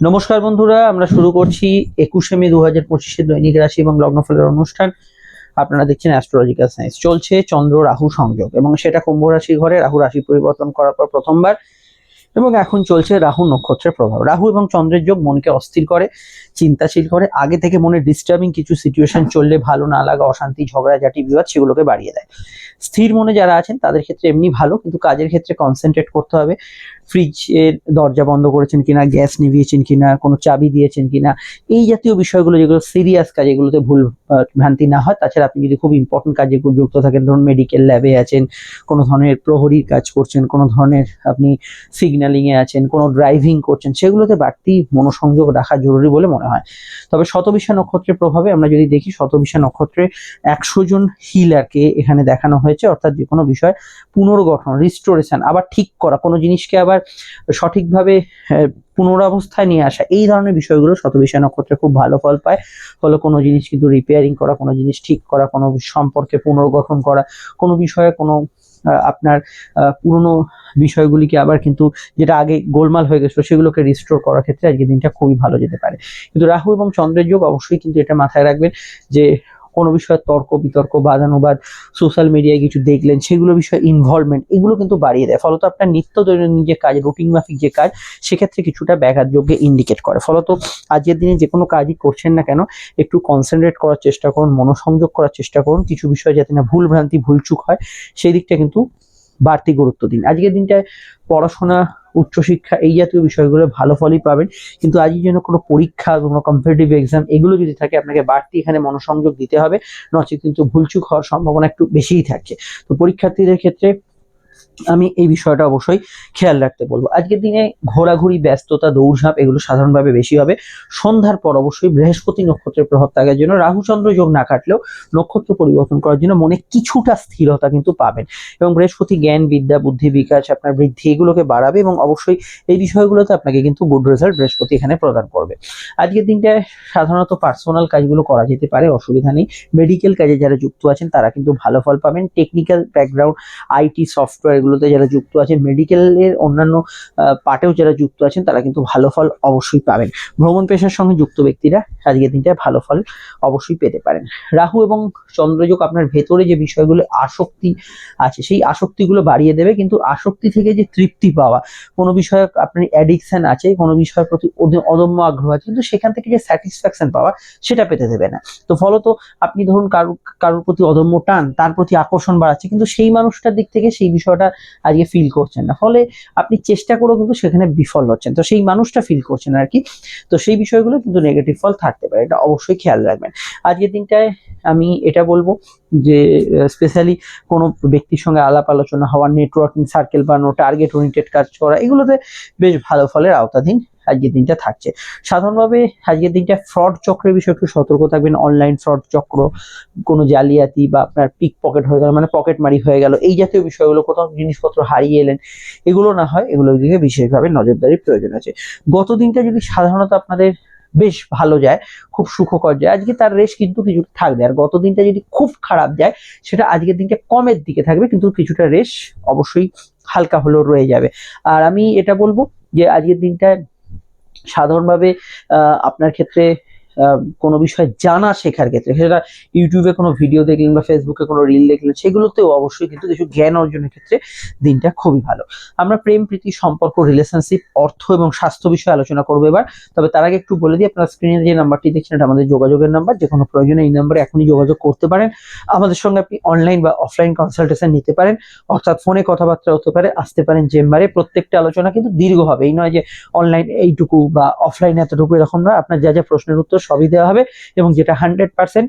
নমস্কার বন্ধুরা, আমরা শুরু করছি একুশে মে দু হাজার পঁচিশে দৈনিক রাশি এবং লগ্নফলের অনুষ্ঠান। আপনারা দেখছেন অ্যাস্ট্রোলজিক্যাল সায়েন্স চলছে চন্দ্র রাহু সংযোগ এবং সেটা কুম্ভ রাশি ঘরে রাহু রাশি পরিবর্তন করার পর প্রথমবার এবং এখন চলছে রাহু নক্ষত্রের প্রভাব। রাহু এবং চন্দ্রের যোগ মনকে অস্থির করে, চিন্তাশীল করে, আগে থেকে মনে ডিস্টার্বিং কিছু সিচুয়েশন চললে ভালো না লাগা, অশান্তি, ঝগড়াঝাটি, বিবাদ সেগুলোকে বাড়িয়ে দেয়। স্থির মনে যারা আছেন তাদের ক্ষেত্রে এমনি ভালো, কিন্তু কাজের ক্ষেত্রে কনসেন্ট্রেট করতে হবে। ফ্রিজের দরজা বন্ধ করেছেন কিনা, গ্যাস নিভিয়েছেন কিনা, কোনো চাবি দিয়েছেন কিনা, এই জাতীয় বিষয়গুলো যেগুলো সিরিয়াস কাজ, এগুলোতে ভুল ভ্রান্তি না হয়। তাছাড়া আপনি যদি খুব ইম্পর্টেন্ট কাজে যুক্ত থাকেন, ধরুন মেডিকেল ল্যাবে আছেন, কোনো ধরনের প্রহরীর কাজ করছেন, কোনো ধরনের আপনি সিগন্যালিং এ আছেন, কোনো ড্রাইভিং করছেন, সেগুলোতে বাড়তি মনোসংযোগ রাখা জরুরি বলে মনে হয়। তবে শতবিশা নক্ষত্রের প্রভাবে আমরা যদি দেখি শতবিশা নক্ষত্রে একশো জন হিলারকে এখানে দেখানো হয়েছে, অর্থাৎ যে কোনো বিষয় পুনর্গঠন রিস্টোরেশন আবার ঠিক করা, কোনো জিনিসকে আবার সঠিকভাবে আহ, পুনরাবস্থায় নিয়ে আসা এই ধরনের বিষয়গুলো শতবিশা নক্ষত্রে খুব ভালো ফল পায়। ফলে কোনো জিনিস কিন্তু রিপেয়ারিং করা কোনো জিনিস ঠিক করা কোনো সম্পর্কে পুনর্গঠন করা কোনো বিষয়ে কোনো আপনার পুরনো বিষয়গুলিকে আবার কিন্তু যেটা আগে গোলমাল হয়ে গেছিল সেগুলোকে রিস্টোর করার ক্ষেত্রে আজকে দিনটা খুবই ভালো যেতে পারে। কিন্তু রাহু এবং চন্দ্রের যোগ অবশ্যই কিন্তু এটা মাথায় রাখবেন যে কোনো বিষয়ে তর্ক, বিতর্ক, বাদানুবাদ সোশ্যাল মিডিয়ায় কিছু দেখলেন, সেগুলো বিষয়ে ইনভলভমেন্ট এগুলো কিন্তু বাড়িয়ে দেয়। ফলত আপনার নিত্য দৈনন্দিন যে কাজ রুটিন মাফিক যে কাজ, সেক্ষেত্রে কিছুটা ব্যাঘাত যোগ্যে ইন্ডিকেট করে। ফলত আজকের দিনে যে কোনো কাজই করছেন না কেন, একটু কনসেন্ট্রেট করার চেষ্টা করুন, মনোসংযোগ করার চেষ্টা করুন, কিছু বিষয় যাতে না ভুল ভ্রান্তি ভুলচুক হয়, সেই দিকটা কিন্তু বাড়তি গুরুত্ব দিন। আজকের দিনটায় পড়াশোনা উচ্চশিক্ষা এই জাতীয় বিষয়গুলো ভালো ফলই পাবেন। কিন্তু আজকের জন্য কোনো পরীক্ষা কোনো কম্পিটিটিভ এক্সাম এগুলো যদি থাকে, আপনাকে বাড়তি এখানে মনোসংযোগ দিতে হবে, নচেত কিন্তু ভুলচুক হওয়ার সম্ভাবনা একটু বেশিই থাকছে তো পরীক্ষার্থীদের ক্ষেত্রে আমি এই বিষয়টা অবশ্যই খেয়াল রাখতে বলব। আজকের দিনে ঘোরাঘুরি, ব্যস্ততা, দৌড়ঝাঁপ এগুলো সাধারণভাবে বেশি হবে। সন্ধ্যার পর অবশ্যই বৃহস্পতি নক্ষত্রের প্রভাব থাকার জন্য রাহুচন্দ্র যোগ না কাটলেও নক্ষত্র পরিবর্তন করার জন্য মনে কিছুটা স্থিরতা কিন্তু পাবেন। এবং বৃহস্পতি জ্ঞান, বিদ্যা, বুদ্ধি, বিকাশ আপনার বৃদ্ধি এগুলোকে বাড়াবে এবং অবশ্যই এই বিষয়গুলোতে আপনাকে কিন্তু গুড রেজাল্ট বৃহস্পতি এখানে প্রদান করবে। আজকের দিনটায় সাধারণত পার্সোনাল কাজগুলো করা যেতে পারে, অসুবিধা নেই। মেডিকেল কাজে যারা যুক্ত আছেন তারা কিন্তু ভালো ফল পাবেন। টেকনিক্যাল ব্যাকগ্রাউন্ড আইটি সফটওয়্যার এগুলোতে যারা যুক্ত আছেন মেডিকেলের অন্যান্য পার্টেও যারা যুক্ত আছেন, তারা কিন্তু ভালো ফল অবশ্যই পাবেন। ভ্রমণ পেশার সঙ্গে যুক্ত ব্যক্তিরা আজকের দিনটায় ভালো ফল অবশ্যই পেতে পারেন। রাহু এবং চন্দ্রযোগ আপনার ভেতরে যে বিষয়গুলো আসক্তি আছে, সেই আসক্তিগুলো বাড়িয়ে দেবে, কিন্তু আসক্তি থেকে যে তৃপ্তি পাওয়া, কোনো বিষয়ে আপনার অ্যাডিকশন আছে, কোনো বিষয়ের প্রতি অদ- অদম্য আগ্রহ আছে, কিন্তু সেখান থেকে যে স্যাটিসফ্যাকশন পাওয়া, সেটা পেতে দেবে না। তো ফলত আপনি ধরুন কারুর, কারোর প্রতি অদম্য টান, তার প্রতি আকর্ষণ বাড়াচ্ছে, কিন্তু সেই মানুষটার দিক থেকে সেই বিষয়টা আজকে ফিল করছেন না। ফলে আপনি চেষ্টা করেও কিন্তু সেখানে বিফল হচ্ছেন। তো সেই মানুষটা ফিল করছেন আর কি। তো সেই বিষয়গুলো কিন্তু নেগেটিভ ফল থাকতে পারে। এটা অবশ্যই খেয়াল রাখবেন। আজকের দিনটায় আমি এটা বলব যে স্পেশালি কোনো ব্যক্তির সঙ্গে আলাপ আলোচনা হওয়া নেটওয়ার্কিং সার্কেল বানানো টার্গেট ওরিয়েন্টেড কাজ করা, এগুলোতে বেশ ভালো ফলের আওতাধীন আজকের দিনটা থাকছে। সাধারণভাবে আজকের দিনটা ফ্রড চক্রের বিষয়ে একটু সতর্ক থাকবেন। অনলাইন ফ্রড চক্র, কোনো জালিয়াতি বা আপনার পিক পকেট হয়ে গেল মানে পকেট মারি হয়ে গেল, এই জাতীয় বিষয়গুলো কোথাও জিনিসপত্র হারিয়ে এলেন, এগুলো না হয়, এগুলোর দিকে বিশেষভাবে নজরদারির প্রয়োজন আছে। গত দিনটা যদি সাধারণত আপনাদের বেশ ভালো যায়, খুব সুখকর যায়, আজকে তার রেশ কিন্তু কিছুটা থাকবে। আর গত দিনটা যদি খুব খারাপ যায়, সেটা আজকের দিনটা কমের দিকে থাকবে, কিন্তু কিছুটা রেশ অবশ্যই হালকা হলেও রয়ে যাবে। আর আমি এটা বলব যে আজকের দিনটায় সাধারণভাবে আপনার ক্ষেত্রে কোনো বিষয় জানা শেখার ক্ষেত্রে। সেটা ইউটিউবে কোনো ভিডিও দেখলেন বা ফেসবুকে কোনো রিল দেখলেন, সেগুলোতেও অবশ্যই কিন্তু কিছু জ্ঞান অর্জনের ক্ষেত্রে দিনটা খুবই ভালো। আমরা প্রেম, প্রীতি, সম্পর্ক রিলেশনশিপ অর্থ এবং স্বাস্থ্য বিষয়ে আলোচনা করব এবার। তবে তার আগে একটু বলে দিই, আপনার স্ক্রিনে যে নাম্বারটি দেখছেন, এটা আমাদের যোগাযোগের নাম্বার যে কোনো প্রয়োজনে এই নাম্বারে এখনই যোগাযোগ করতে পারেন। আমাদের সঙ্গে আপনি অনলাইন বা অফলাইন কনসালটেশন নিতে পারেন। অর্থাৎ ফোনে কথাবার্তা হতে পারে, আসতে পারেন চেম্বারে প্রত্যেকটা আলোচনা কিন্তু দীর্ঘ হবে এই নয় যে অনলাইন এইটুকু বা অফলাইন এতটুকু এরকম নয়। আপনার যা যা প্রশ্নের উত্তর সবই দেওয়া হবে এবং যেটা হান্ড্রেড পার্সেন্ট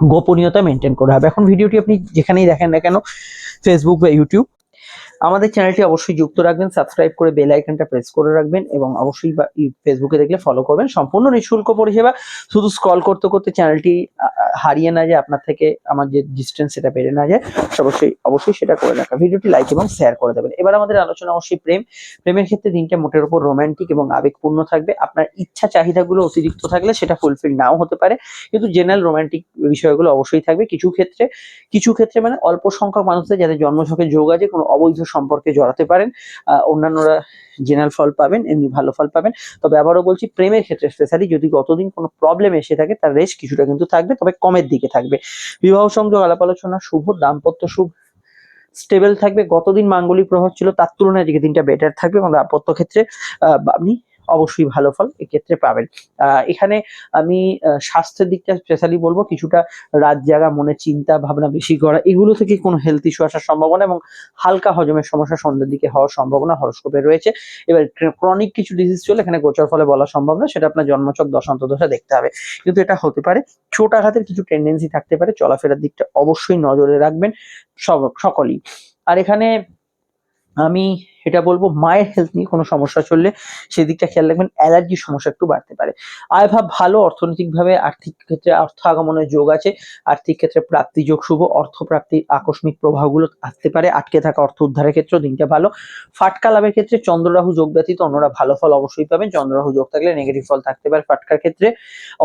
গোপনীয়তা মেনটেন করা হবে। এখন ভিডিওটি আপনি যেখানেই দেখেন না কেন ফেসবুক বা ইউটিউব আমাদের চ্যানেলটি অবশ্যই যুক্ত রাখবেন সাবস্ক্রাইব করে বেল আইকনটা প্রেস করে রাখবেন এবং অবশ্যই ফেসবুকে দেখলে ফলো করবেন। সম্পূর্ণ নিঃশুল্ক পরিষেবা। শুধু স্ক্রল করতে করতে চ্যানেলটি হারিয়ে না যায়, আপনার থেকে আমার যে ডিস্টেন্স সেটা বেড়ে না যায় অবশ্যই অবশ্যই সেটা করে রাখা। ভিডিওটি লাইক এবং শেয়ার করে দেবেন। এবার আমাদের আলোচনা অবশ্যই প্রেম। প্রেমের ক্ষেত্রে দিনটা মোটের উপর রোম্যান্টিক এবং আবেগপূর্ণ থাকবে। আপনার ইচ্ছা, চাহিদাগুলো অতিরিক্ত থাকলে সেটা ফুলফিল নাও হতে পারে। কিন্তু জেনারেল রোম্যান্টিক বিষয়গুলো অবশ্যই থাকবে। কিছু ক্ষেত্রে কিছু ক্ষেত্রে মানে অল্প সংখ্যক মানুষদের যাদের জন্মছকে যোগ আছে, কোনো অবৈধ সম্পর্কে জড়াতে পারেন অন্যান্যরা জেনারেল ফল পাবেন, এমনি ভালো ফল পাবেন। তবে আবারও বলছি, প্রেমের ক্ষেত্রে স্পেশালি যদি গতদিন কোনো প্রবলেম এসে থাকে, তার রেশ কিছুটা কিন্তু থাকবে, তবে কমের দিকে থাকবে। বিবাহ সংযোগ, আলাপ আলোচনা শুভ, দাম্পত্য শুভ স্টেবল থাকবে। গতদিন মাঙ্গলিক প্রভাব ছিল, তার তুলনায় আজকে দিনটা বেটার থাকবে এবং দাম্পত্য ক্ষেত্রে আপনি অবশ্যই ভালো ফল এক্ষেত্রে পাবেন। এখানে আমি স্বাস্থ্যের দিকটা স্পেশালি বলব, কিছুটা রাত জাগা মনে চিন্তা, ভাবনা বেশি করা, এগুলো থেকে কোনো হেলথ ইস্যু আসার সম্ভাবনা এবং হালকা হজমের সমস্যা সন্ধ্যের দিকে হওয়ার সম্ভাবনা হরস্কোপে রয়েছে। এবার ক্রনিক কিছু ডিজিজ চলে, এখানে গোচর ফলে বলা সম্ভব না, সেটা আপনার জন্মচক দশান্ত দশা দেখতে হবে। কিন্তু এটা হতে পারে, ছোট আঘাতের কিছু টেন্ডেন্সি থাকতে পারে, চলাফেরার দিকটা অবশ্যই নজরে রাখবেন, সব, সকলেই। আর এখানে আমি এটা বলব, মায়ের হেলথ নিয়ে কোনো সমস্যা চললে সেদিকটা খেয়াল রাখবেন অ্যালার্জির সমস্যা একটু বাড়তে পারে। আয় ভাব ভালো, অর্থনৈতিকভাবে আর্থিক ক্ষেত্রে অর্থ আগমনের যোগ আছে, আর্থিক ক্ষেত্রে প্রাপ্তি যোগ শুভ অর্থ প্রাপ্তির আকস্মিক প্রভাবগুলো আসতে পারে, আটকে থাকা অর্থ উদ্ধারের ক্ষেত্রেও দিনটা ভালো। ফাটকা লাভের ক্ষেত্রে চন্দ্ররাহু যোগ ব্যতীত অন্যরা ভালো ফল অবশ্যই পাবেন, চন্দ্ররাহু যোগ থাকলে নেগেটিভ ফল থাকতে পারে ফাটকার ক্ষেত্রে,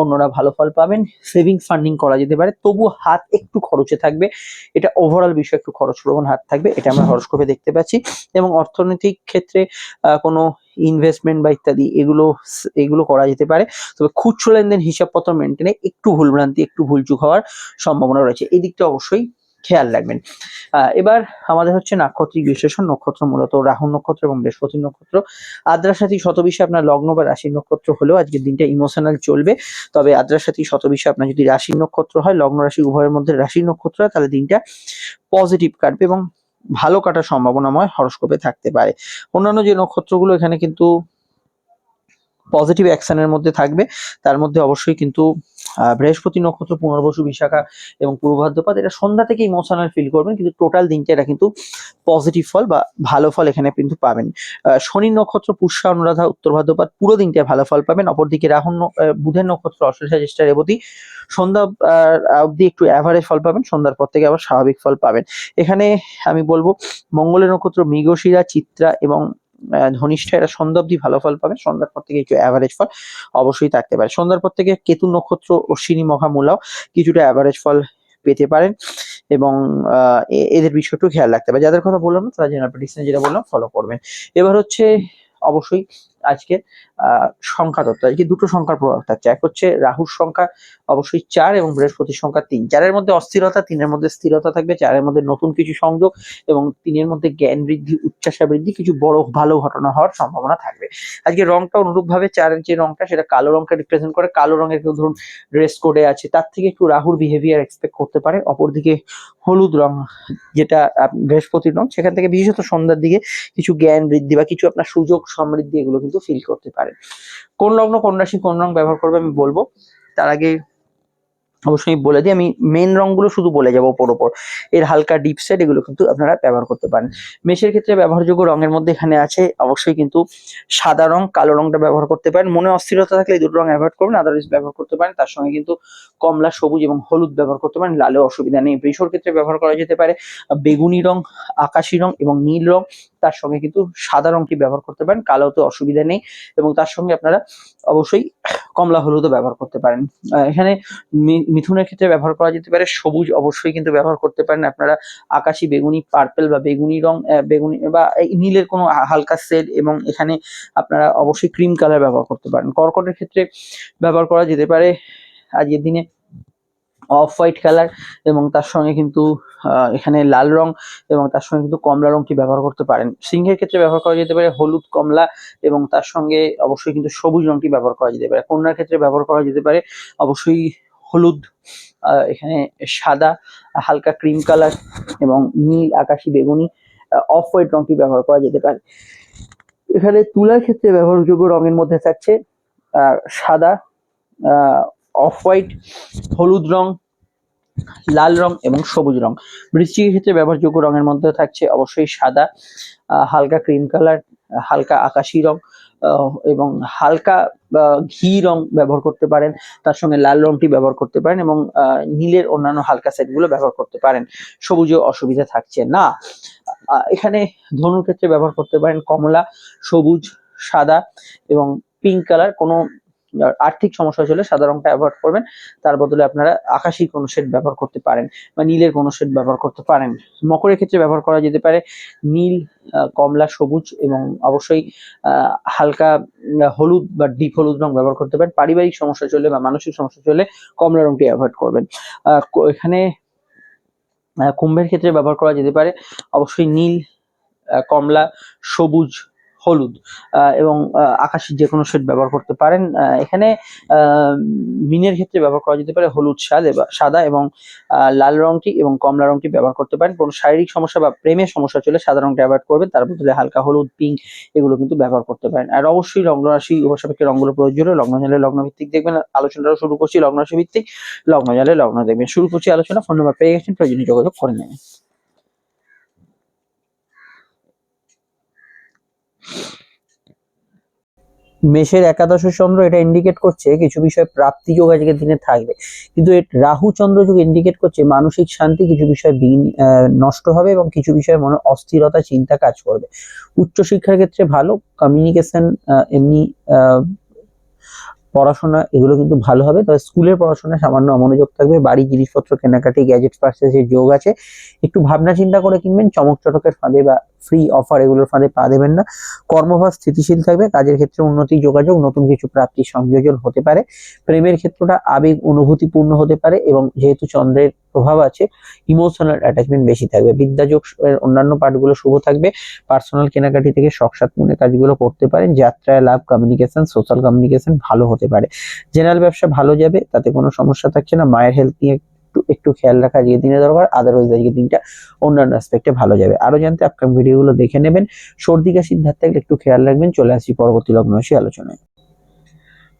অন্যরা ভালো ফল পাবেন সেভিংস ফান্ডিং করা যেতে পারে, তবু হাত একটু খরচে থাকবে, এটা ওভারঅল বিষয় একটু খরচ প্রবণ হাত থাকবে, এটা আমরা হরস্কোপে দেখতে পাচ্ছি, এবং অর্থনৈতিক ক্ষেত্রে কোনো ইনভেস্টমেন্ট বা ইত্যাদি, এগুলো এগুলো করা যেতে পারে। তবে খুচরো লেনদেন হিসাবপত্র মেনটেনে একটু ভুলভ্রান্তি, একটু ভুলচুক হওয়ার সম্ভাবনা রয়েছে। এই দিকটা অবশ্যই খেয়াল রাখবেন। এবার আমাদের হচ্ছে নাক্ষত্রিক বিশ্লেষণ, নক্ষত্র মূলত রাহু নক্ষত্র এবং বৃহস্পতি নক্ষত্র। আদ্রাসাথী শতবিশে আপনার লগ্ন বা রাশির নক্ষত্র হলেও আজকের দিনটা ইমোশনাল চলবে। তবে আদ্রাসাথী শতবিশে আপনার যদি রাশির নক্ষত্র হয়, লগ্ন রাশি উভয়ের মধ্যে রাশির নক্ষত্র হয়, তাহলে দিনটা পজিটিভ কাটবে এবং ভালো কাটার সম্ভাবনাময় হরস্কোপে থাকতে পারে। অন্যান্য যে নক্ষত্রগুলো এখানে কিন্তু পজিটিভ অ্যাকশনের মধ্যে থাকবে, তার মধ্যে অবশ্যই কিন্তু বৃহস্পতি নক্ষত্র, পুনর্বসু, বিশাখা এবং পূর্বাদ্রপাদ এটা সন্ধ্যা থেকে ইমোশনাল ফিল করবেন, কিন্তু টোটাল দিনটা এটা কিন্তু পজিটিভ ফল বা ভালো ফল এখানে কিন্তু পাবেন। শনি নক্ষত্র, পুষ্যা, অনুরাধা উত্তর ভাদ্রপাত পুরো দিনটায় ভালো ফল পাবেন। অপরদিকে রাহুল বুধের নক্ষত্র অশ্লেষা জ্যেষ্ঠা, রেবতী, সন্ধ্যা অবধি একটু অ্যাভারেজ ফল পাবেন, সন্ধ্যার পর থেকে আবার স্বাভাবিক ফল পাবেন। এখানে আমি বলব, মঙ্গলের নক্ষত্র, মৃগশিরা, চিত্রা এবং ধনিষ্ঠা এরা সন্ধ্যা অব্দি ভালো ফল পাবে। সন্ধ্যার পর থেকে একটু অ্যাভারেজ ফল অবশ্যই থাকতে পারে। সন্ধ্যার পর থেকে কেতু নক্ষত্র অশ্বিনী মহামূলাও কিছুটা অ্যাভারেজ ফল পেতে পারেন এবং এদের বিষয়টু খেয়াল রাখতে পারে যাদের কথা বললাম না, তারা জেনারেল যেটা বললাম ফলো করবেন। এবার হচ্ছে, অবশ্যই আজকে সংখ্যা তত্ত্ব। আজকে দুটো সংখ্যার প্রভাব থাকছে। এক হচ্ছে রাহুর সংখ্যা, অবশ্যই চার এবং বৃহস্পতির সংখ্যা তিন। চারের মধ্যে অস্থিরতা, তিনের মধ্যে স্থিরতা থাকবে, চারের মধ্যে নতুন কিছু সংযোগ এবং তিনের মধ্যে জ্ঞান বৃদ্ধি উচ্চাসা বৃদ্ধি, কিছু বড় ভালো ঘটনা হওয়ার সম্ভাবনা থাকবে। আজকে রংটা অনুরূপ ভাবে চারের যে রংটা, সেটা কালো রংকে রিপ্রেজেন্ট করে, কালো রঙের কেউ ধরুন ড্রেস কোডে আছে, তার থেকে একটু রাহুর বিহেভিয়ার এক্সপেক্ট করতে পারে। অপরদিকে হলুদ রং, যেটা বৃহস্পতির রং, সেখান থেকে বিশেষত সন্ধ্যার দিকে কিছু জ্ঞান বৃদ্ধি বা কিছু আপনার সুযোগ সমৃদ্ধি, এগুলো কিন্তু ফিল করতে পারে। কোন লগ্ন, কোন রাশি, কোন রং ব্যবহার করবে আমি বলব। তার আগে অবশ্যই বলে দিই, আমি মেন রংগুলো শুধু বলে যাব ওপর ওপর। এর হালকা ডিপ সেট এগুলো কিন্তু আপনারা ব্যবহার করতে পারেন। মেশের ক্ষেত্রে ব্যবহারযোগ্য রঙের মধ্যে এখানে আছে অবশ্যই কিন্তু সাদা রং, কালো রংটা ব্যবহার করতে পারেন। মনে অস্থিরতা থাকলে এই দুটো রং অ্যাভয়েড করবেন আদারওয়াইজ ব্যবহার করতে পারেন। তার সঙ্গে কিন্তু কমলা, সবুজ এবং হলুদ ব্যবহার করতে পারেন, লালেও অসুবিধা নেই। বৃষর ক্ষেত্রে ব্যবহার করা যেতে পারে। বেগুনি রং, আকাশি রং এবং নীল রং। তার সঙ্গে কিন্তু সাদা রংটি ব্যবহার করতে পারেন কালোতে অসুবিধা নেই এবং তার সঙ্গে আপনারা অবশ্যই কমলা হলুদও ব্যবহার করতে পারেন। এখানে মিথুনের ক্ষেত্রে ব্যবহার করা যেতে পারে, সবুজ অবশ্যই কিন্তু ব্যবহার করতে পারেন। আপনারা আকাশি বেগুনি পার্পেল বা বেগুনি রং বেগুনি বা নীলের কোনো হালকা শেড এবং এখানে আপনারা অবশ্যই ক্রিম কালার ব্যবহার করতে পারেন। কর্কটের ক্ষেত্রে ব্যবহার করা যেতে পারে, আজকের দিনে অফ হোয়াইট কালার এবং তার সঙ্গে কিন্তু এখানে লাল রং এবং তার সঙ্গে কিন্তু কমলা রংটি ব্যবহার করতে পারেন। সিংহের ক্ষেত্রে ব্যবহার করা যেতে পারে হলুদ, কমলা এবং তার সঙ্গে অবশ্যই কিন্তু সবুজ রংটি ব্যবহার করা যেতে পারে। কন্যার ক্ষেত্রে ব্যবহার করা যেতে পারে অবশ্যই হলুদ এখানে সাদা, হালকা ক্রিম কালার এবং নীল, আকাশি, বেগুনি অফ হোয়াইট রংটি ব্যবহার করা যেতে পারে। এখানে তুলার ক্ষেত্রে ব্যবহারযোগ্য রঙের মধ্যে থাকছে সাদা অফ হোয়াইট হলুদ রং, লাল রং এবং সবুজ রং। বৃষ্টির ক্ষেত্রে ব্যবহারযোগ্য রঙের মধ্যে থাকছে অবশ্যই সাদা হালকা ক্রিম কালার হালকা আকাশি রং এবং হালকা ঘি রং ব্যবহার করতে পারেন। তার সঙ্গে লাল রংটি ব্যবহার করতে পারেন এবং নীলের অন্যান্য হালকা সেটগুলো ব্যবহার করতে পারেন। সবুজে অসুবিধা থাকছে না। এখানে ধনুর ক্ষেত্রে ব্যবহার করতে পারেন কমলা, সবুজ, সাদা এবং পিঙ্ক কালার। কোনো আর্থিক সমস্যা চলে সাদা রংটা অ্যাভয়েড করবেন। তার বদলে আপনারা আকাশি কোনো শেড ব্যবহার করতে পারেন বা নীলের কোনো শেড ব্যবহার করতে পারেন। মকরের ক্ষেত্রে ব্যবহার করা যেতে পারে নীল কমলা, সবুজ এবং অবশ্যই হালকা হলুদ বা ডিপ হলুদ রং ব্যবহার করতে পারেন। পারিবারিক সমস্যা চলে বা মানসিক সমস্যা চলে কমলা রংটি অ্যাভয়েড করবেন। এখানে কুম্ভের ক্ষেত্রে ব্যবহার করা যেতে পারে অবশ্যই নীল কমলা, সবুজ হলুদ এবং আকাশি যে কোনো শেড ব্যবহার করতে পারেন। এখানে মিনের ক্ষেত্রে ব্যবহার করা যেতে পারে হলুদ সাদা এবং লাল রংটি এবং কমলা রংটি ব্যবহার করতে পারেন। কোনো শারীরিক সমস্যা বা প্রেমের সমস্যা চলে সাদা রংটা অ্যাভয়েড করবেন, তার বদলে হালকা হলুদ, পিঙ্ক এগুলো কিন্তু ব্যবহার করতে পারেন। আর অবশ্যই লগ্ন রাশি উপসাপেক্ষে রঙগুলো প্রয়োজনীয় লগ্ন জালে লগ্ন ভিত্তিক দেখবেন আলোচনাটা শুরু করছি লগ্ন রাশি ভিত্তিক লগ্ন জালে লগ্ন দেখবেন। শুরু করছি আলোচনা, ফোন নাম্বার পেয়ে গেছেন, প্রয়োজনীয় যোগাযোগ করে নেবেন। মেষের একাদশ চন্দ্র এটা ইন্ডিকেট করছে কিছু বিষয় প্রাপ্তি যোগ আজকের দিনে থাকবে। কিন্তু রাহু চন্দ্র যোগ ইন্ডিকেট করছে মানসিক শান্তি কিছু বিষয় নষ্ট হবে এবং কিছু বিষয়ে মনে অস্থিরতা, চিন্তা কাজ করবে। উচ্চশিক্ষার ক্ষেত্রে ভালো কমিউনিকেশন এমনি পড়াশোনা এগুলো কিন্তু ভালো হবে। তবে স্কুলের পড়াশোনায় সামান্য অমনোযোগ থাকবে। বাড়ি জিনিসপত্র, কেনাকাটি গ্যাজেট পার্সেসের যোগ আছে। একটু ভাবনা চিন্তা করে কিনবেন, চমক চটকের ফাঁদে বা ফ্রি অফার এগুলোর ফাঁদে পা দেবেন না। কর্মভাব স্থিতিশীল থাকবে, কাজের ক্ষেত্রে উন্নতি, যোগাযোগ, নতুন কিছু প্রাপ্তির সংযোজন হতে পারে। প্রেমের ক্ষেত্রটা আবেগ, অনুভূতিপূর্ণ হতে পারে এবং যেহেতু চন্দ্রের প্রভাব আছে ইমোশনাল অ্যাটাচমেন্ট বেশি থাকবে। বিদ্যাযোগ অন্যান্য পার্টগুলো শুভ থাকবে। পার্সোনাল কেনাকাটি থেকে শখসাত মনে কাজগুলো করতে পারেন। যাত্রায় লাভ কমিউনিকেশন সোশ্যাল কমিউনিকেশন ভালো হতে পারে। জেনারেল ব্যবসা ভালো যাবে, তাতে কোনো সমস্যা থাকছে না। মায়ের হেলথ নিয়ে একটু একটু খেয়াল রাখা যে দিনে দরকার আদারওয়াইজ আজকে দিনটা অন্যান্য অ্যাসপেক্টে ভালো যাবে। আরও জানতে আপকাম ভিডিওগুলো দেখে নেবেন। সর্দি কাশির ধার থাকলে একটু খেয়াল রাখবেন। চলে আসি পরবর্তী লগ্ন আলোচনায়।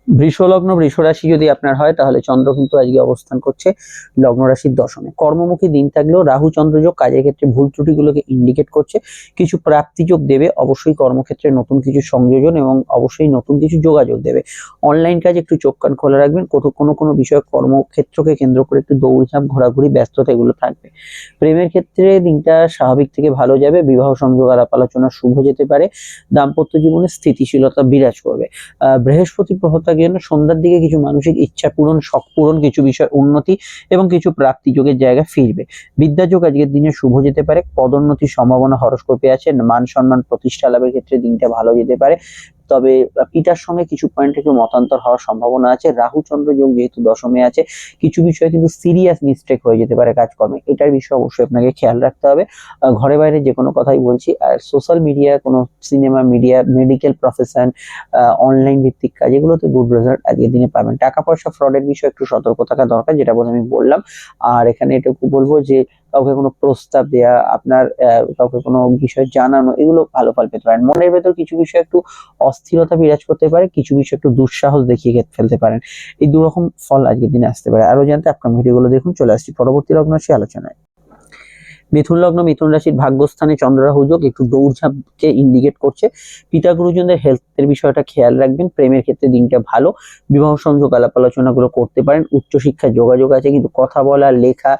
বৃষ লগ্ন বৃষ যদি আপনার হয়, তাহলে চন্দ্র কিন্তু আজকে অবস্থান করছে লগ্ন রাশির দশমে। কর্মমুখী দিন থাকলেও রাহু চন্দ্র যোগ কাজের ক্ষেত্রে ভুল ত্রুটিগুলোকে ইন্ডিকেট করছে। কিছু প্রাপ্তি যোগ দেবে, অবশ্যই কর্মক্ষেত্রে নতুন কিছু সংযোজন এবং অবশ্যই নতুন কিছু যোগাযোগ দেবে। অনলাইন কাজে একটু চোখ কান খোলা রাখবেন, কোনো কোনো বিষয় কর্মক্ষেত্রকে কেন্দ্র করে একটু দৌড়ঝাঁপ, ঘোরাঘুরি, ব্যস্ততা এগুলো থাকবে। প্রেমের ক্ষেত্রে দিনটা স্বাভাবিক থেকে ভালো যাবে, বিবাহ সংযোগ, আলাপ আলোচনা শুভ যেতে পারে, দাম্পত্য জীবনে স্থিতিশীলতা বিরাজ করবে। বৃহস্পতি প্রভাব থাকে জন্য সন্ধ্যার দিকে কিছু মানসিক ইচ্ছা পূরণ, শখ পূরণ, কিছু বিষয় উন্নতি এবং কিছু প্রাপ্তি যোগের জায়গা ফিরবে। বিদ্যা যোগ আজকের দিনে শুভ যেতে পারে, পদোন্নতির সম্ভাবনা হরস্কোপে আছে, মান সম্মান প্রতিষ্ঠা লাভের ক্ষেত্রে দিনটা ভালো যেতে পারে। তবে পিতার সঙ্গে কিছু পয়েন্ট একটু মতান্তর হওয়ার সম্ভাবনা আছে। রাহু চন্দ্র যোগ যেহেতু দশমে আছে, কিছু বিষয়ে কিন্তু সিরিয়াস মিস্টেক হয়ে যেতে পারে কাজকর্মে। এটার বিষয়ে অবশ্যই আপনাকে খেয়াল রাখতে হবে। ঘরে বাইরে যে কোনো কথাই বলছি, আর সোশ্যাল মিডিয়া কোনো cinema media medical profession online ভিত্তিক কাজ, এগুলোতে গুড রেজাল্ট আজকের দিনে পাবেন। টাকা পয়সা ফ্রডের বিষয়ে একটু সতর্ক থাকা দরকার, যেটা বলে আমি বললাম। আর এখানে এটুকু বলব যে, কাউকে কোনো প্রস্তাব দেয়া, আপনার কাউকে কোনো বিষয় জানানো, এগুলো ভালো ফল পেতে পারেন। মনের ভেতর কিছু বিষয় একটু অস্থিরতা বিরাজ করতে পারে, কিছু কিছু একটু দুঃসাহস দেখিয়ে ফেলতে পারেন। এই দু রকম ফল আজকের দিনে আসতে পারে। আরও জানতে আপনার ভিডিওগুলো দেখুন, চলে আসছি পরবর্তী লগ্ন রাশি আলোচনায়। মিথুন লগ্ন, মিথুন রাশির ভাগ্যস্থানে চন্দ্রাহু যোগ একটু দৌড়ঝাঁপকে ইন্ডিকেট করছে। পিতা গুরুজনদের হেলথের বিষয়টা খেয়াল রাখবেন, প্রেমের ক্ষেত্রে দিনটা ভালো। বিবাহ সংযোগ আলাপ আলোচনাগুলো করতে পারেন, উচ্চশিক্ষায় যোগাযোগ আছে, কিন্তু কথা বলা, লেখা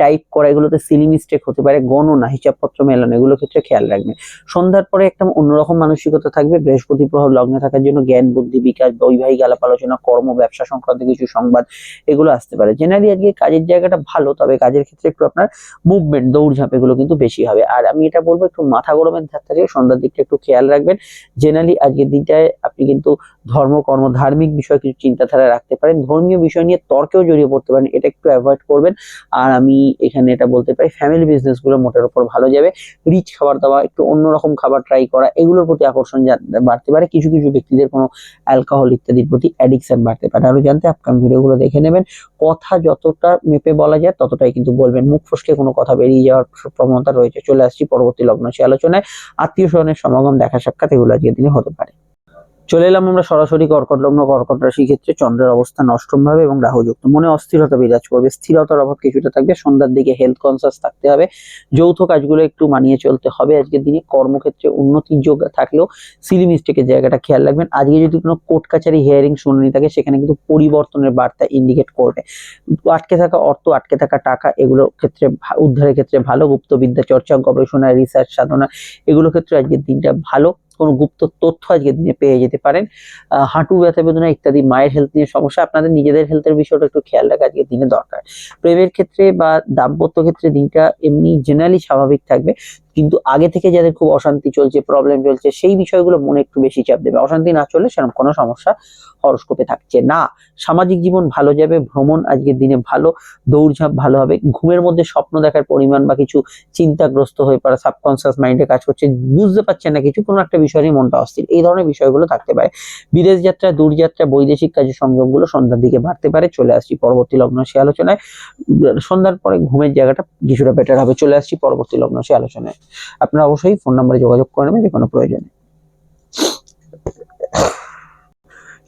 টাইপ করা, এগুলোতে সিলি মিস্টেক হতে পারে, গণনা, হিসাবপত্র মেলানো, এগুলো ক্ষেত্রে খেয়াল রাখবেন সন্ধ্যার পরে একটা অন্যরকম মানসিকতা থাকবে, বৃহস্পতি প্রভাব লগ্নে থাকার জন্য জ্ঞান, বুদ্ধি, বিকাশ, বৈবাহিক আলাপ আলোচনা, কর্ম, ব্যবসা সংক্রান্ত কিছু সংবাদ, এগুলো আসতে পারে। জেনারেলি আজকে কাজের জায়গাটা ভালো, তবে কাজের ক্ষেত্রে একটু আপনার মুভমেন্ট দৌড়ঝাঁপ, এগুলো কিন্তু বেশি হবে। আর আমি এটা বলব, একটু মাথা গরমের ধার থেকে সন্ধ্যার দিকটা একটু খেয়াল রাখবেন। জেনারেলি আজকের দিনটায় আপনি কিন্তু ধর্ম, কর্ম, ধার্মিক বিষয় কিছু চিন্তাধারা রাখতে পারেন। ধর্মীয় বিষয় নিয়ে তর্কেও জড়িয়ে পড়তে পারেন, এটা একটু অ্যাভয়েড করবেন। আর আমি এখানে এটা বলতে পারি ফ্যামিলি বিজনেসগুলো মোটের উপর ভালো যাবে। রিচ খাবার দাবার, একটু অন্যরকম খাবার ট্রাই করা, এগুলোর প্রতি আকর্ষণ বাড়তে পারে। কিছু কিছু ব্যক্তিদের কোনো অ্যালকোহল ইত্যাদির প্রতি অ্যাডিকশন বাড়তে পারে। আরও জানতে আপকাম ভিডিওগুলো দেখে নেবেন। কথা যতটা মেপে বলা যায়, ততটাই কিন্তু বলবেন। মুখ ফসকে কোনো কথা বেরিয়ে যাওয়ার প্রবণতা রয়েছে। চলে আসছি পরবর্তী লগ্ন সে আলোচনায়। আত্মীয় স্বজনের সমাগম, দেখা, সাক্ষাৎ এগুলো আজকের দিনে হতে পারে। চলে এলাম আমরা সরাসরি কর্কট লগ্ন কর্কট রাশি ক্ষেত্রে। চন্দ্রের অবস্থান অষ্টম ভাবে এবং রাহুযুক্ত। মনে অস্থিরতা বিরাজ করবে। স্থিরতার অভাব কিছুটা থাকবে। সন্ধ্যার দিকে হেলথ কনসিয়াস থাকতে হবে। যৌথ কাজগুলো একটু মানিয়ে চলতে হবে। আজকের দিনে কর্মক্ষেত্রে উন্নতির যোগ থাকলেও সিলি মিস্টেকের জায়গাটা খেয়াল রাখবেন। আজকে যদি কোনো কোর্ট কাছারি হিয়ারিং শুনানি থাকে, সেখানে কিন্তু পরিবর্তনের বার্তা ইন্ডিকেট করবে। আটকে থাকা অর্থ, আটকে থাকা টাকা এগুলোর ক্ষেত্রে উদ্ধারের ক্ষেত্রে ভালো। গুপ্তবিদ্যা চর্চা, গবেষণা রিসার্চ সাধনা, এগুলো ক্ষেত্রে আজকের দিনটা ভালো। কোনো গুপ্ত তথ্য আজকে দিনে পেয়ে যেতে পারেন। হাঁটু ব্যথা বেদনা ইত্যাদি, মায়ের হেলথ নিয়ে সমস্যা, আপনাদের নিজেদের হেলথের বিষয়টা একটু খেয়াল রাখা আজকে দিনে দরকার। প্রেমের ক্ষেত্রে বা দাম্পত্য ক্ষেত্রে দিনটা এমনি জেনারেলি স্বাভাবিক থাকবে। কিন্তু আগে থেকে যাদের খুব অশান্তি চলছে প্রবলেম চলছে, সেই বিষয়গুলো মনে একটু বেশি চাপ দেবে। অশান্তি না চললে সেরকম কোনো সমস্যা হরস্কোপে থাকছে না। সামাজিক জীবন ভালো যাবে, ভ্রমণ আজকের দিনে ভালো, দৌড়ঝাঁপ ভালো হবে। ঘুমের মধ্যে স্বপ্ন দেখার পরিমাণ বা কিছু চিন্তাগ্রস্ত হয়ে পড়া সাবকনসিয়াস মাইন্ডে কাজ করছে, বুঝতে পারছেন না কিছু, কোনো একটা বিষয় নিয়ে মনটা অস্থির। এই ধরনের বিষয়গুলো থাকতে পারে। বিদেশ যাত্রা দূরযাত্রা বৈদেশিক কাজের সংযোগগুলো সন্ধ্যার দিকে বাড়তে পারে। চলে আসছি পরবর্তী লগ্ন সে আলোচনায়। সন্ধ্যার পরে ঘুমের জায়গাটা কিছুটা বেটার হবে। চলে আসছি পরবর্তী লগ্ন সে আলোচনায়। আপনারা অবশ্যই ফোন নাম্বারে যোগাযোগ করে নেবেন যে কোনো প্রয়োজনে।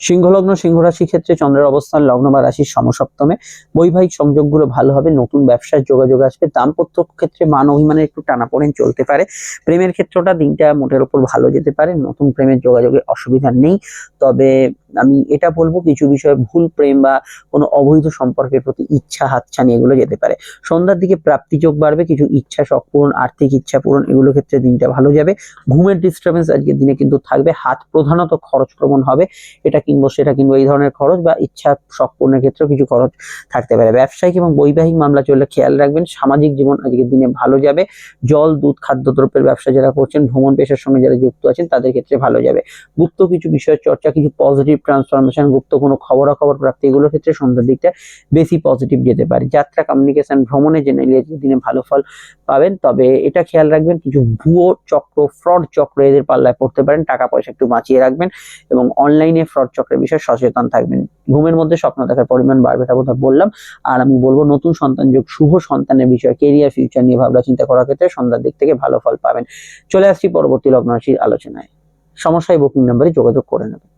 সিংহলগ্ন সিংহ রাশি ক্ষেত্রে চন্দ্রের অবস্থান, লগ্ন বা রাশির সমসপ্তমে। বৈবাহিক সংযোগগুলো ভালো হবে, নতুন ব্যবসার যোগাযোগ আসবে, দাম্পত্য ক্ষেত্রে মান অভিমানের একটু টানাপোড়েন চলতে পারে। প্রেমের ক্ষেত্রটা দিনটা মোটের উপর ভালো যেতে পারে, নতুন প্রেমের যোগাযোগের অসুবিধা নেই। তবে আমি এটা বলব কিছু বিষয়ে ভুল প্রেম বা কোনো অবৈধ সম্পর্কের প্রতি ইচ্ছা, হাতছানি এগুলো যেতে পারে। সন্ধ্যার দিকে প্রাপ্তি প্রাপ্তিযোগ বাড়বে, কিছু ইচ্ছা, শখ পূরণ, আর্থিক ইচ্ছা পূরণ এগুলো ক্ষেত্রে দিনটা ভালো যাবে। ঘুমের ডিস্টারবেন্স আজকের দিনে কিন্তু থাকবে। হাত প্রধানত খরচ প্রবণ হবে। এটা কিনবো, সেটা কিনবো, এই ধরনের খরচ বা ইচ্ছা, শখ পূরণের ক্ষেত্রেও কিছু খরচ থাকতে পারে। ব্যবসায়িক এবং বৈবাহিক মামলা চললে খেয়াল রাখবেন, সামাজিক জীবন আজকের দিনে ভালো যাবে। জল, দুধ খাদ্যদ্রব্যের ব্যবসা যারা করছেন, ভ্রমণ, পেশার সঙ্গে যারা যুক্ত আছেন, তাদের ক্ষেত্রে ভালো যাবে। গুপ্ত কিছু বিষয়ের চর্চা, কিছু পজিটিভ ট্রান্সফরমেশন গুপ্ত কোনো খবরাখবর প্রাপ্তি এগুলোর ক্ষেত্রে সন্ধ্যার দিকটা বেশি পজিটিভ যেতে পারে। যাত্রা কমিউনিকেশন ভ্রমণে জেনারেলি দিনে ভালো ফল পাবেন। তবে এটা খেয়াল রাখবেন, কিছু ভুয়ো চক্র ফ্রড চক্র এদের পাল্লায় পড়তে পারেন। টাকা পয়সা একটু বাঁচিয়ে রাখবেন এবং অনলাইনে ফ্রড চক্রের বিষয়ে সচেতন থাকবেন। ঘুমের মধ্যে স্বপ্ন দেখার পরিমাণ বাড়বে এটা বোধহয় বললাম। আর আমি বলব, নতুন সন্তান যোগ শুভ সন্তানের বিষয়ে কেরিয়ার ফিউচার নিয়ে ভাবনা চিন্তা করার ক্ষেত্রে সন্ধ্যার দিক থেকে ভালো ফল পাবেন। চলে আসছি পরবর্তী লগ্ন রাশির আলোচনায় সমস্যায় বুকিং নাম্বারে যোগাযোগ করে নেবেন।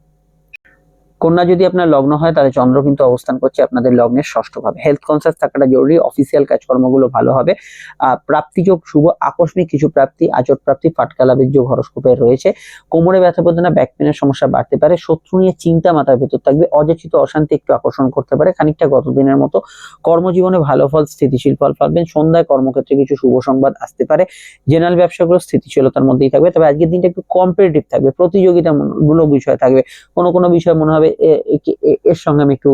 কন্যা যদি আপনার লগ্ন হয়, তাহলে চন্দ্র কিন্তু অবস্থান করছে আপনাদের লগ্নের ষষ্ঠ ভাবে হেলথ কনসিয়াস থাকাটা জরুরি অফিসিয়াল কাজকর্মগুলো ভালো হবে। প্রাপ্তিযোগ শুভ, আকস্মিক কিছু প্রাপ্তি আচর প্রাপ্তি, ফাটকা লাভের যোগ হরস্কোপে রয়েছে। কোমরে ব্যথা বেদনা ব্যাক পেনের সমস্যা বাড়তে পারে। শত্রু নিয়ে চিন্তা মাথার ভেতর থাকবে। অযাচিত অশান্তি একটু আকর্ষণ করতে পারে। খানিকটা গতদিনের মতো কর্মজীবনে ভালো ফল, স্থিতিশীল ফল পাবেন। সন্ধ্যায় কর্মক্ষেত্রে কিছু শুভ সংবাদ আসতে পারে। জেনারেল ব্যবসাগুলো স্থিতিশীলতার মধ্যেই থাকবে। তবে আজকের দিনটা একটু কম্পিটিটিভ থাকবে। প্রতিযোগিতামূলক বিষয় থাকবে। কোনো কোনো বিষয় মনে হবে এর সঙ্গে আমি একটু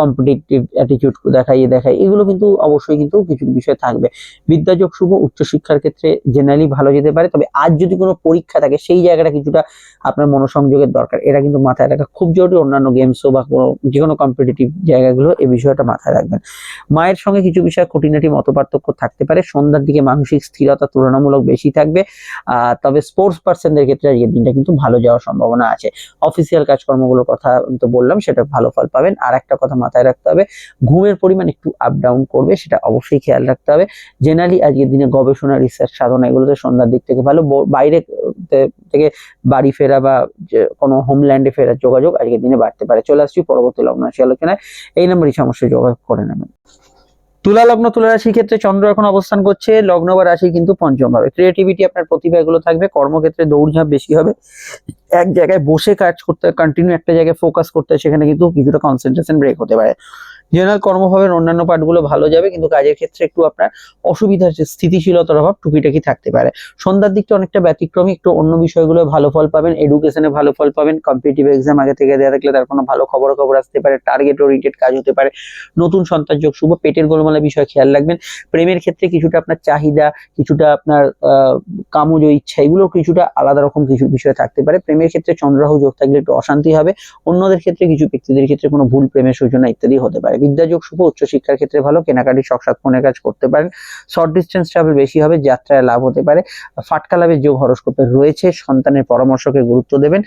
কম্পিটিটিভ অ্যাটিটিউড দেখাই দেখাই। এগুলো কিন্তু অবশ্যই কিন্তু কিছু বিষয় থাকবে। বিদ্যাযোগ শুভ উচ্চশিক্ষার ক্ষেত্রে জেনারেলি ভালো যেতে পারে। তবে আজ যদি কোনো পরীক্ষা থাকে, সেই জায়গাটা কিছুটা আপনার মনোসংযোগের দরকার। এটা কিন্তু মাথায় রাখা খুব জরুরি। অন্যান্য গেমসও বা কোনো যে কোনো কম্পিটিটিভ জায়গাগুলো এই বিষয়টা মাথায় রাখবেন। মায়ের সঙ্গে কিছু বিষয়ে খুঁটিনাটি মত পার্থক্য থাকতে পারে। সন্ধ্যার দিকে মানসিক স্থিরতা তুলনামূলক বেশি থাকবে। তবে স্পোর্টস পার্সনদের ক্ষেত্রে আজকের দিনটা কিন্তু ভালো যাওয়ার সম্ভাবনা আছে। অফিসিয়াল কাজকর্মগুলোর কথা তো বললাম, সেটা ভালো ফল পাবেন। আর একটা কথা মাথায় রাখতে হবে, ঘুমের পরিমাণ একটু আপ ডাউন করবে, সেটা অবশ্যই খেয়াল রাখতে হবে। জেনারেলি আজকের দিনে গবেষণা রিসার্চ সাধনা এগুলোতে সন্ধ্যার দিক থেকে ভালো। বাইরে থেকে বাড়ি ফেরা বা কোনো হোমল্যান্ডে ফেরার যোগাযোগ আজকের দিনে বাড়তে পারে। চলে আসছি পরবর্তী লগ্ন রাশি আলোচনায়। এই নম্বরই সমস্যা যোগাযোগ করে নেবেন। তুলা লগ্ন, তুলা রাশির ক্ষেত্রে চন্দ্র এখন অবস্থান করছে, লগ্ন বা রাশি কিন্তু পঞ্চম ভাবে ক্রিয়েটিভিটি আপনার প্রতিভা এগুলো থাকবে, কর্মক্ষেত্রে দৌড়ঝাঁপ বেশি হবে। এক জায়গায় বসে কাজ করতে কন্টিনিউ একটা জায়গায় ফোকাস করতে, সেখানে কিন্তু কিছুটা কনসেন্ট্রেশন ব্রেক হতে পারে। জেনারেল কর্মভাবের অন্যান্য পার্টগুলো ভালো যাবে, কিন্তু কাজের ক্ষেত্রে একটু আপনার অসুবিধা স্থিতিশীলতার অভাব টুকিটাকি থাকতে পারে। সন্ধ্যার দিকটা অনেকটা ব্যতিক্রমী, একটু অন্য বিষয়গুলো ভালো ফল পাবেন এডুকেশনে ভালো ফল পাবেন কম্পিটিটিভ এক্সাম আগে থেকে দেওয়া থাকলে তার কোনো ভালো খবর খবর আসতে পারে টার্গেট ওরিয়েন্টেড কাজ হতে পারে, নতুন সন্তান যোগ, শুভ, পেটের গোলমালের বিষয়ে খেয়াল রাখবেন। প্রেমের ক্ষেত্রে কিছুটা আপনার চাহিদা, কিছুটা আপনার কামজ ইচ্ছা, এগুলো কিছুটা আলাদা রকম কিছু বিষয় থাকতে পারে। প্রেমের ক্ষেত্রে চন্দ্রাহু যোগ থাকলে একটু অশান্তি হবে। অন্যদের ক্ষেত্রে কিছু ব্যক্তিদের ক্ষেত্রে কোনো ভুল প্রেমের সূচনা ইত্যাদি হতে পারে। বিদ্যাযোগ শুভ উচ্চশিক্ষার ক্ষেত্রে ভালো, কেনাকাটি শখ সাত ফোনের কাজ করতে পারেন। শর্ট ডিস্টেন্স ট্রাভেল বেশি হবে, যাত্রায় লাভ হতে পারে। ফাটকা লাভের যোগ হরস্কোপে রয়েছে, সন্তানের পরামর্শকে গুরুত্ব দেবেন।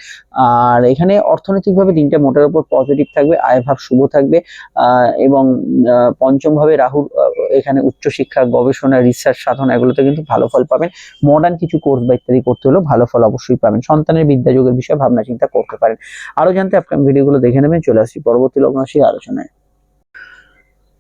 আর এখানে অর্থনৈতিকভাবে দিনটা মোটের উপর পজিটিভ থাকবে, আয়ভাব শুভ থাকবে এবং পঞ্চম ভাবে আহ, এখানে উচ্চশিক্ষা গবেষণা রিসার্চ সাধনা এগুলোতে কিন্তু ভালো ফল পাবেন। মডার্ন কিছু কোর্স বা ইত্যাদি করতে হলেও ভালো ফল অবশ্যই পাবেন। সন্তানের বিদ্যাযোগের বিষয়ে ভাবনা চিন্তা করতে পারেন। আরও জানতে আপনার ভিডিওগুলো দেখে নেবেন। চলে আসছি পরবর্তী লগ্ন আলোচনায়।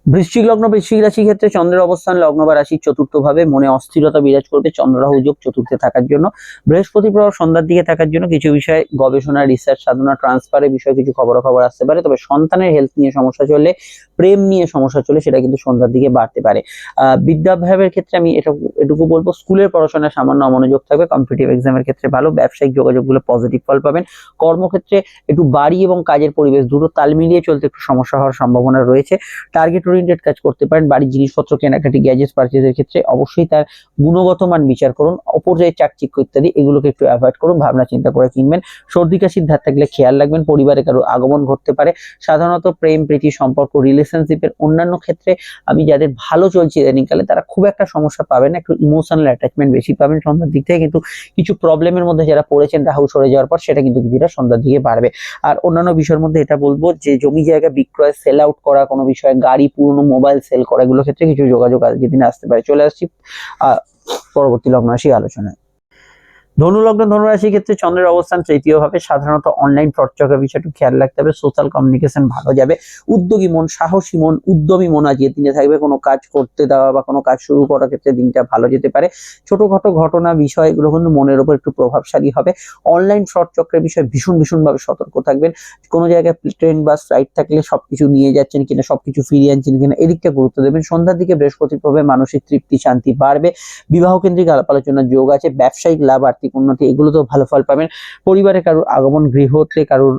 বৃশ্চিক লগ্ন, বৃশ্চিক রাশির ক্ষেত্রে চন্দ্রের অবস্থান লগ্ন বা রাশির চতুর্থ ভাবে মনে অস্থিরতা বিরাজ করবে চন্দ্র রাহু যোগ চতুর্থে থাকার জন্য। বৃহস্পতি প্রভাব সন্ধ্যার দিকে থাকার জন্য কিছু বিষয়ে গবেষণা রিসার্চ সাধনা ট্রান্সফারের বিষয়ে কিছু খবরাখবর আসতে পারে। তবে সন্তানের হেলথ নিয়ে সমস্যা চললে, প্রেম নিয়ে সমস্যা চলে সেটা কিন্তু সন্ধ্যার দিকে বাড়তে পারে। আহ বিদ্যাভ্যাবের ক্ষেত্রে আমি এটা, এটুকু বলব, স্কুলের পড়াশোনায় সামান্য অমনোযোগ থাকবে। কম্পিটিভ এক্সামের ক্ষেত্রে ভালো। ব্যবসায়িক যোগাযোগগুলো পজিটিভ ফল পাবেন। কর্মক্ষেত্রে একটু বাড়ি এবং কাজের পরিবেশ, দুটো তাল মিলিয়ে চলতে একটু সমস্যা হওয়ার সম্ভাবনা রয়েছে। টার্গেট ওরিয়েন্টেড কাজ করতে পারেন, বাড়ির জিনিসপত্র, কেনাকাটি গ্যাজেটস পারচেজের ক্ষেত্রে অবশ্যই তার গুণগত মান বিচার করুন অপর্যায়ে চাকচিক্য ইত্যাদি, এগুলোকে একটু অ্যাভয়েড করুন, ভাবনা চিন্তা করে কিনবেন। সর্দি কাশির ধার থাকলে খেয়াল রাখবেন, পরিবারে কারও আগমন ঘটতে পারে। সাধারণত প্রেম, প্রীতি, সম্পর্ক রিলেশনশিপের অন্যান্য ক্ষেত্রে আমি যাদের ভালো চলছে ইদানিংকালে, তারা খুব একটা সমস্যা পাবেন না, একটু ইমোশনাল অ্যাটাচমেন্ট বেশি পাবেন সন্ধ্যার দিক থেকে, কিন্তু কিছু প্রবলেমের মধ্যে যারা পড়েছেন রাহু সরে যাওয়ার পর, সেটা কিন্তু কিছুটা সন্ধ্যার দিকে বাড়বে। আর অন্যান্য বিষয়ের মধ্যে এটা বলব যে, জমি জায়গা বিক্রয় সেল আউট করা কোনো বিষয়ে, গাড়ি পুরনো মোবাইল সেল করা, এগুলোর ক্ষেত্রে কিছু যোগাযোগ আজকের দিনে আসতে পারে। চলে আসছি পরবর্তী লগ্ন আসি আলোচনায়। ধনু লগ্ন ধনুরাশির ক্ষেত্রে চন্দ্রের অবস্থান তৃতীয় ভাবে সাধারণত অনলাইন চর্চার বিষয়টা খেয়াল রাখতে হবে। সোশ্যাল কমিউনিকেশন ভালো যাবে। উদ্যোগী মন, সাহসী মন, উদ্যমী মন আজকের দিনে থাকবে। কোনো কাজ করতে দেওয়া বা কোনো কাজ শুরু করার ক্ষেত্রে দিনটা ভালো যেতে পারে। ছোটখাটো ঘটনা বিষয় এগুলো কিন্তু মনের উপর একটু প্রভাবশালী হবে। অনলাইন ফ্রড চক্রের বিষয়ে ভীষণ, ভীষণভাবে সতর্ক থাকবেন। কোনো জায়গায় ট্রেন বা ফ্লাইট থাকলে সবকিছু নিয়ে যাচ্ছেন কিনা, সবকিছু ফিরিয়ে আনছেন কিনা, এদিকটা গুরুত্ব দেবেন। সন্ধ্যার দিকে বৃহস্পতির প্রভাবে মানসিক তৃপ্তি, শান্তি বাড়বে। বিবাহ কেন্দ্রিক আলাপ আলোচনার যোগ আছে। ব্যবসায়িক লাভ আর্থিক উন্নতি এগুলোতেও ভালো ফল পাবেন। পরিবারে কারোর আগমন গৃহতে কারোর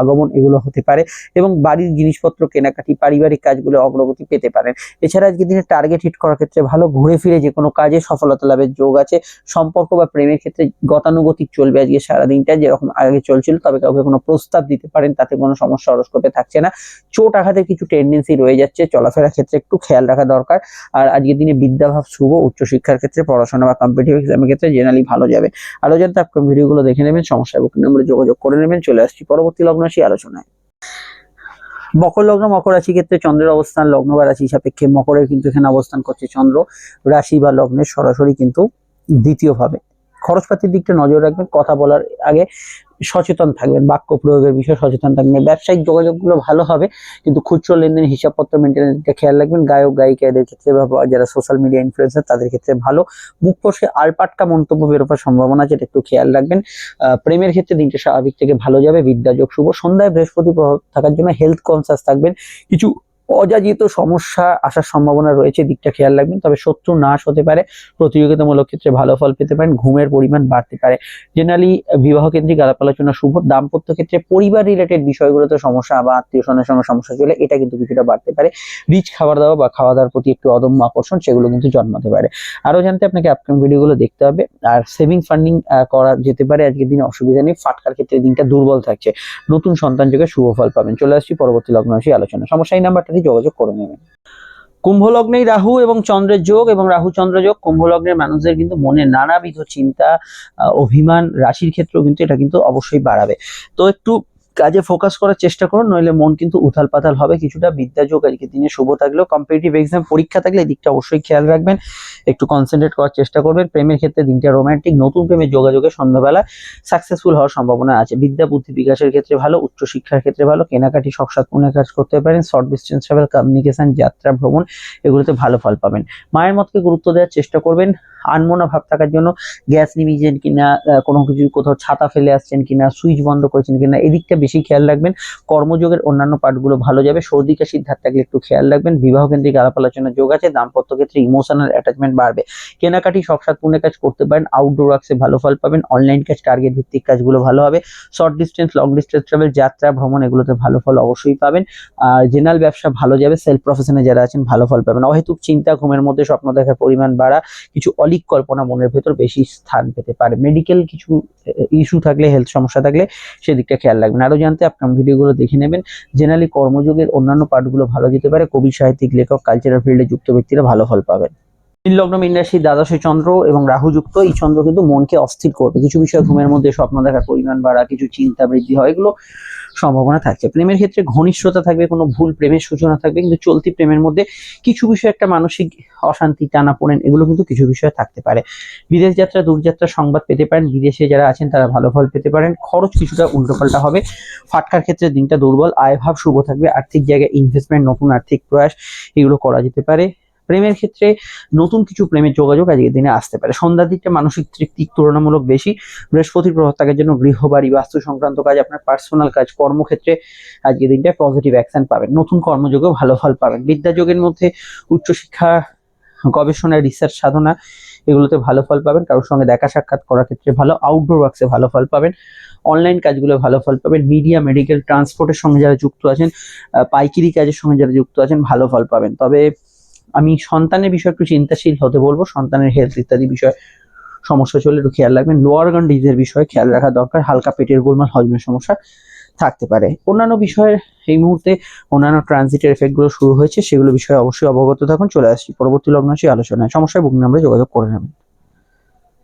আগমন এগুলো হতে পারে এবং বাড়ির জিনিসপত্র কেনাকাটি, পারিবারিক কাজগুলো অগ্রগতি পেতে পারেন। এছাড়া আজকে দিনে টার্গেট হিট করার ক্ষেত্রে ভালো ঘুরে ফিরে যে কোনো কাজে সফলতা লাভের যোগ আছে। সম্পর্ক বা প্রেমের ক্ষেত্রে গতানুগতিক চলবে আজকে সারাদিনটা, যেরকম আগে চলছিল, তবে কাউকে কোনো প্রস্তাব দিতে পারেন, তাতে কোনো সমস্যা হরস্কোপে থাকছে না। চোট আঘাতের কিছু টেন্ডেন্সি রয়ে যাচ্ছে, চলাফেরার ক্ষেত্রে একটু খেয়াল রাখা দরকার। আর আজকের দিনে বিদ্যাভাব শুভ, উচ্চশিক্ষার ক্ষেত্রে, পড়াশোনা বা কম্পিটিভ এক্সামের ক্ষেত্রে জেনারেলি ভালো যাবে। আরও জানতে আপনার ভিডিওগুলো দেখে নেবেন, সমস্যা বুকিং নম্বরে যোগাযোগ করে নেবেন, চলে আসছি পরবর্তী লগ্ন রাশি আলোচনায়। মকর লগ্ন, মকর রাশি ক্ষেত্রে চন্দ্রের অবস্থান, লগ্ন বা রাশি সাপেক্ষে মকরের কিন্তু এখানে অবস্থান করছে চন্দ্র। রাশি বা লগ্নের সরাসরি কিন্তু দ্বিতীয় ভাবে খরচপাতির দিকটা নজর রাখবেন, কথা বলার আগে সচেতন থাকবেন, বাক্য প্রয়োগের বিষয়ে সচেতন থাকবেন। ব্যবসায়িক যোগাযোগগুলো ভালো হবে, কিন্তু খুচরো লেনদেন হিসাবপত্র মেনটেনের দিকটা খেয়াল রাখবেন। গায়ক, গায়িকাদের ক্ষেত্রে যারা সোশ্যাল মিডিয়া ইনফ্লুয়েন্সার তাদের ক্ষেত্রে ভালো। মুখ ফসকে আলপাটকা মন্তব্য বেরোবার সম্ভাবনা আছে, এটা একটু খেয়াল রাখবেন। প্রেমের ক্ষেত্রে দিনটা স্বাভাবিক থেকে ভালো যাবে। বিদ্যাযোগ শুভ। সন্ধ্যায় বৃহস্পতি প্রভাব থাকার জন্য হেলথ কনসাস থাকবেন। কিছু অযাচিত সমস্যা আসার সম্ভাবনা রয়েছে, দিকটা খেয়াল রাখবেন। তবে শত্রু নাশ হতে পারে, প্রতিযোগিতামূলক ক্ষেত্রে ভালো ফল পেতে পারেন, ঘুমের পরিমাণ বাড়তে পারে। জেনারেলি বিবাহ কেন্দ্রিক আলাপ আলোচনা শুভ, দাম্পত্য ক্ষেত্রে পরিবার রিলেটেড বিষয়গুলোতে সমস্যা বা আত্মীয় স্বজনের সঙ্গে সমস্যা চলে, এটা কিন্তু কিছুটা বাড়তে পারে। রিচ খাবার দাওয়া বা খাওয়া দাওয়ার প্রতি একটু অদম্য আকর্ষণ, সেগুলো কিন্তু জন্মাতে পারে। আরও জানতে আপনাকে আপকামিং ভিডিওগুলো দেখতে হবে। আর সেভিং ফান্ডিং করা যেতে পারে, আজকের দিনে অসুবিধা নেই, ফাটকার ক্ষেত্রে দিনটা দুর্বল থাকছে। নতুন সন্তান যোগে শুভ ফল পাবেন। চলে আসছি পরবর্তী লগ্ন রাশি আলোচনা সমস্যা এই নাম্বারটাতে যোগাযোগ করে নেবেন। কুম্ভ লগ্নেই রাহু এবং চন্দ্রের যোগ এবং রাহু চন্দ্র যোগ কুম্ভ লগ্নের মানুষদের কিন্তু মনে নানাবিধ চিন্তা অভিমান, রাশির ক্ষেত্রেও কিন্তু এটা কিন্তু অবশ্যই বাড়াবে। তো একটু কাজে ফোকাস করার চেষ্টা করুন, নইলে মন কিন্তু উথাল পাতাল হবে, কিছুটা বিদ্যাযোগ আজকে দিনে শুভ থাকলেও কম্পিটিটিভ এক্সাম পরীক্ষা থাকলে দিকটা অবশ্যই খেয়াল রাখবেন, একটু কনসেন্ট্রেট করার চেষ্টা করবেন, প্রেমের ক্ষেত্রে দিনটা রোমান্টিক নতুন প্রেমের যোগাযোগে সন্ধ্যাবেলা সাকসেসফুল হওয়ার সম্ভাবনা আছে, বিদ্যা, বুদ্ধি বিকাশের ক্ষেত্রে ভালো উচ্চশিক্ষার ক্ষেত্রে ভালো, কেনাকাটি সাতপুণের কাজ করতে পারেন শর্ট ডিস্টেন্স ট্রাভেল কমিউনিকেশন যাত্রা, ভ্রমণ, এগুলোতে ভালো ফল পাবেন, মায়ের মতকে গুরুত্ব দেওয়ার চেষ্টা করবেন, আনমোনা ভাব থাকার জন্য গ্যাস নিভিয়েছেন কিনা কোনো কিছু কোথাও ছাতা ফেলে আসছেন কিনা সুইচ বন্ধ করেছেন কিনা এদিকটা বেশি খেয়াল রাখবেন। কর্মযোগের অন্যান্য পার্টগুলো ভালো যাবে। সর্দি কাশির ধার থাকলে একটু খেয়াল রাখবেন। বিবাহ কেন্দ্রিক আলাপ আলোচনার যোগ আছে। দাম্পত্য ক্ষেত্রে ইমোশনাল অ্যাটাচমেন্ট বাড়বে। কেনাকাটি সাত পুণ্যের কাজ করতে পারেন। আউটডোর ওয়ার্কসে ভালো ফল পাবেন। অনলাইন কাজ টার্গেট ভিত্তিক কাজগুলো ভালো হবে। Short distance long distance travel যাত্রা, ভ্রমণ এগুলোতে ভালো ফল অবশ্যই পাবেন। আর জেনারেল ব্যবসা ভালো যাবে। সেলফ প্রফেশনে যারা আছেন ভালো ফল পাবেন। অহেতুক চিন্তা, ঘুমের মধ্যে স্বপ্ন দেখার পরিমাণ বাড়া, কিছু অলিক কল্পনা মনের ভেতর বেশি স্থান পেতে পারে। মেডিকেল কিছু ইস্যু থাকলে হেলথ সমস্যা থাকলে সেদিকটা খেয়াল রাখবেন। আরও জানতে আপনার ভিডিওগুলো দেখে নেবেন। জেনারেলি কর্মযোগের অন্যান্য পার্টগুলো ভালো যেতে পারে। কবি, সাহিত্যিক, লেখক কালচারাল ফিল্ডে যুক্ত ব্যক্তিরা ভালো ফল পাবেন। লগ্ন মীন রাশি দ্বাদশে চন্দ্র এবং রাহু যুক্ত এই চন্দ্র কিন্তু মনকে অস্থির করবে। কিছু বিষয় ঘুমের মধ্যে স্বপ্ন দেখার পরিমাণ বাড়া, কিছু চিন্তা বৃদ্ধি হয়, এগুলো সম্ভাবনা থাকছে। প্রেমের ক্ষেত্রে ঘনিষ্ঠতা থাকবে, কোনো ভুল প্রেমের সূচনা থাকবে, কিন্তু চলতি প্রেমের মধ্যে কিছু বিষয় একটা মানসিক অশান্তি টানা পড়েন এগুলো কিন্তু কিছু বিষয় থাকতে পারে। বিদেশ যাত্রা, দূরযাত্রা সংবাদ পেতে পারেন, বিদেশে যারা আছেন তারা ভালো ফল পেতে পারেন, খরচ কিছুটা উল্টোপাল্টা হবে। ফাটকার ক্ষেত্রে দিনটা দুর্বল আয়ভাব শুভ থাকবে, আর্থিক জায়গায় ইনভেস্টমেন্ট নতুন আর্থিক প্রয়াস, এগুলো করা যেতে পারে। প্রেমের ক্ষেত্রে নতুন কিছু প্রেমের যোগাযোগ আজকের দিনে আসতে পারে। সন্ধ্যার দিকটা মানসিক তৃপ্তি তুলনামূলক বেশি। বৃহস্পতির প্রভাব থাকার জন্য গৃহ বাড়ি বাস্তু সংক্রান্ত কাজ, আপনার পার্সোনাল কাজ, কর্মক্ষেত্রে আজকের দিনটায় পজিটিভ অ্যাকশন পাবেন। নতুন কর্মযোগেও ভালো ফল পাবেন। বিদ্যাযোগের মধ্যে উচ্চশিক্ষা, গবেষণা রিসার্চ সাধনা, এগুলোতে ভালো ফল পাবেন। কারোর সঙ্গে দেখা সাক্ষাৎ করার ক্ষেত্রে ভালো আউটডোর ওয়ার্কসে ভালো ফল পাবেন। অনলাইন কাজগুলো ভালো ফল পাবেন। মিডিয়া মেডিকেল ট্রান্সপোর্টের সঙ্গে যারা যুক্ত আছেন পাইকারি কাজের সঙ্গে যারা যুক্ত আছেন, ভালো ফল পাবেন। তবে আমি সন্তানের বিষয়ে একটু চিন্তাশীল হতে বলব, সন্তানের হেলথ ইত্যাদি বিষয়ে সমস্যা চলে একটু খেয়াল রাখবেন। লোয়ার গান ডিজের বিষয়ে খেয়াল রাখা দরকার, হালকা পেটের গোলমাল, হজমের সমস্যা থাকতে পারে। অন্যান্য বিষয়ের এই মুহূর্তে অন্যান্য ট্রানজিটের এফেক্টগুলো শুরু হয়েছে, সেগুলো বিষয়ে অবশ্যই অবগত থাকুন। চলে আসছি পরবর্তী লগ্ন সেই আলোচনায়। সমস্যায় বুকিং নাম্বারে যোগাযোগ করে নেবেন।